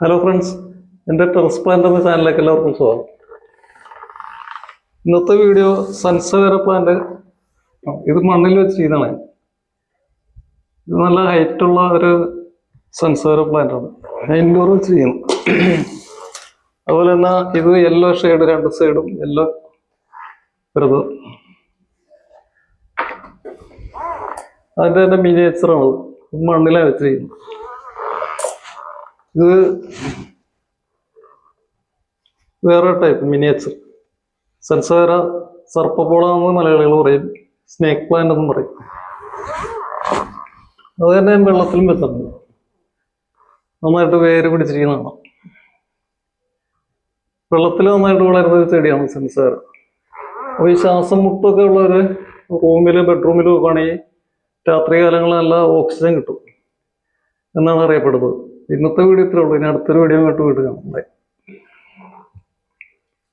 Hello friends എന്റെ terrace plant എന്ന ചാനലിലേക്ക് എല്ലാവർക്കും സ്വാഗതം. ഇന്നത്തെ വീഡിയോ സൻസവേര പ്ലാന്റ് ഇത് മണ്ണിൽ വെച്ച് ചെയ്താണ് ഇത് നല്ല ഹൈറ്റുള്ള ഒരു സൻസവേര പ്ലാന്റ് ആണ്. ഇൻഡോർ വെച്ച് ചെയ്യുന്നു അതുപോലെ തന്നെ ഇത് യെല്ലോ ഷെയ്ഡ് രണ്ട് സൈഡും യെല്ലോ വരുന്നത്. അതിന്റെ തന്നെ മിനിയേച്ചറാണ് മണ്ണിലാണ് വെച്ച് ചെയ്യുന്നത് ഇത് വേറെ ടൈപ്പ് മിനിയേച്ചർ സെൻസേര സർപ്പപോളാന്ന് മലയാളികൾ പറയും സ്നേക്ക് പ്ലാന്റ് എന്ന് പറയും. അത് തന്നെ വെള്ളത്തിലും വെച്ചിട്ടുണ്ട് നന്നായിട്ട് വേര് പിടിച്ചിരിക്കുന്നതാണ്. വെള്ളത്തിൽ നന്നായിട്ട് വളരുന്ന ഒരു ചെടിയാണ് സെൻസേര അപ്പോൾ ഈ ശ്വാസം മുട്ടൊക്കെ ഉള്ളവർ റൂമിൽ ബെഡ്റൂമിലും ഒക്കെ ആണെങ്കിൽ രാത്രി കാലങ്ങളിൽ നല്ല ഓക്സിജൻ കിട്ടും. എന്നാണ് അറിയപ്പെടുന്നത്. ഇന്നത്തെ വീഡിയോ ഇത്രേ ഉള്ളൂ. ഇനി അടുത്തൊരു വീഡിയോ കേട്ട് വീണ്ടും കാണാം.